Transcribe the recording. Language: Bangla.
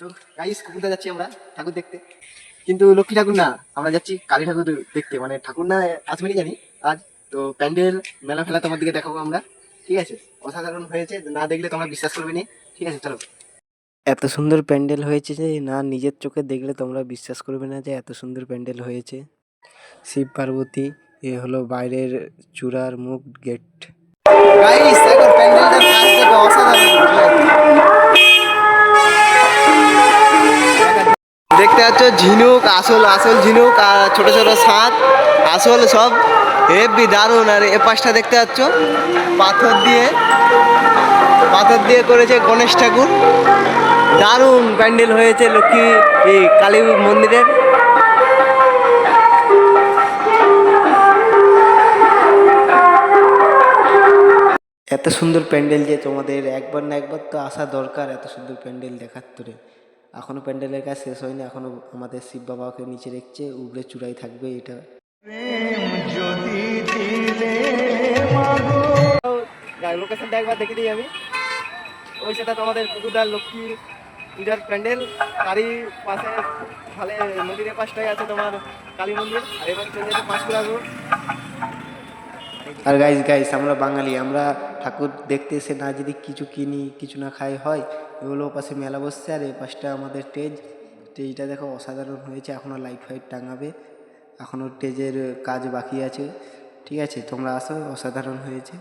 তো গাইস কুকুরদা যাচ্ছি আমরা ঠাকুর দেখতে। কিন্তু লক্ষ্মী ঠাকুর না আমরা যাচ্ছি কালী ঠাকুর দেখতে মানে ঠাকুর না আসবেনি জানি আজ। তো প্যান্ডেল মেলা ফেলা তোমার দিকে দেখাবো আমরা ঠিক আছে? অসাধারণ হয়েছে না দেখলে তোমরা বিশ্বাস করবে না ঠিক আছে চলো। এত সুন্দর প্যান্ডেল হয়েছে যে না নিজের চোখে দেখলে তোমরা বিশ্বাস করবে না যে এত সুন্দর প্যান্ডেল হয়েছে। শিব পার্বতী এ হলো বাইরের চূড়ার মুখ গেট। দেখতে পাচ্ছ, ঝিনুক, আসল আসল ঝিনুক আর ছোট ছোট সাপ আসল সব। হেভি দারুণ, আর এ পাশটা দেখতে পাচ্ছ, পাথর দিয়ে পাথর দিয়ে করেছে গণেশ ঠাকুর। দারুণ প্যান্ডেল হয়েছে লক্ষ্মী, এই কালী মন্দিরের। এত সুন্দর প্যান্ডেল যে তোমাদের একবার না একবার তো আসা দরকার, এত সুন্দর প্যান্ডেল দেখার তোরে। এখনও প্যান্ডেলের কাজ শেষ হয়নি এখনও আমাদের শিব বাবাকে নিচে রেখেছে উপরে চূড়াই থাকবে এটা। লোকেশনটা একবার দেখে দিই আমি। ওই সেটা তোমাদের কুকুরদার লক্ষ্মীর পূজার প্যান্ডেল তারই পাশে ভালে নদীর পাশটাই আছে তোমার কালী মন্দির আর এবার চলে পাঁশকুড়া রোড আর গাইস গাইস আমরা বাঙালি আমরা ঠাকুর দেখতে এসে না যদি কিছু কিনি, কিছু না খাই হয়, এগুলো পাশে মেলা বসছে আর এ পাশটা আমাদের স্টেজ স্টেজটা দেখো অসাধারণ হয়েছে এখনও লাইট ফাইট টাঙাবে। এখনও স্টেজের কাজ বাকি আছে। ঠিক আছে, তোমরা আসো, অসাধারণ হয়েছে।